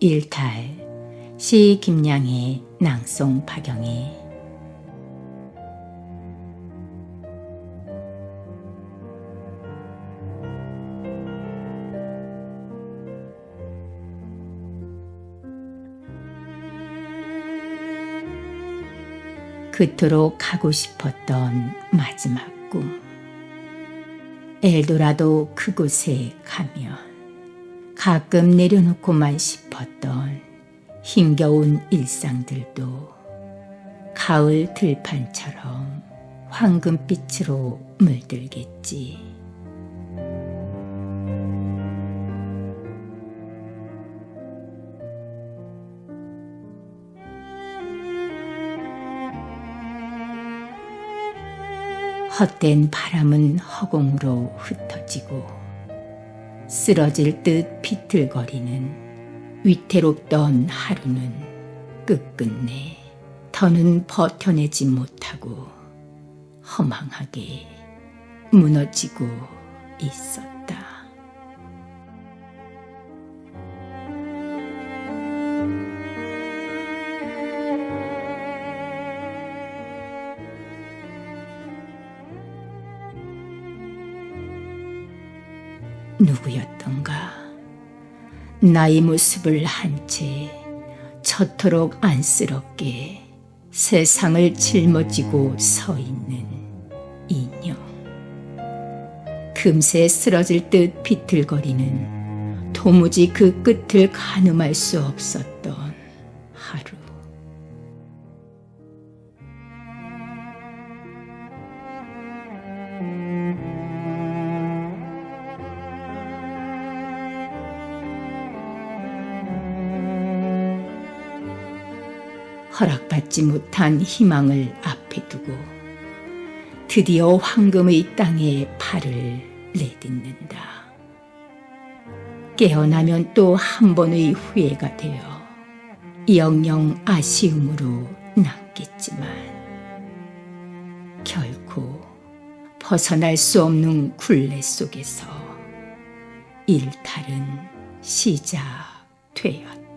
일탈. 시 김양의 낭송 박영희 그토록 가고 싶었던 마지막 꿈. 엘도라도 그곳에 가면 가끔 내려놓고만 싶었던 힘겨운 일상들도 가을 들판처럼 황금빛으로 물들겠지. 헛된 바람은 허공으로 흩어지고 쓰러질 듯 비틀거리는 위태롭던 하루는 끝끝내 더는 버텨내지 못하고 허망하게 무너지고 있었다. 누구였던가? 나의 모습을 한채 저토록 안쓰럽게 세상을 짊어지고 서 있는 인형. 금세 쓰러질 듯 비틀거리는 도무지 그 끝을 가늠할 수 없었던 허락받지 못한 희망을 앞에 두고 드디어 황금의 땅에 발을 내딛는다. 깨어나면 또 한 번의 후회가 되어 영영 아쉬움으로 남겠지만 결코 벗어날 수 없는 굴레 속에서 일탈은 시작되었다.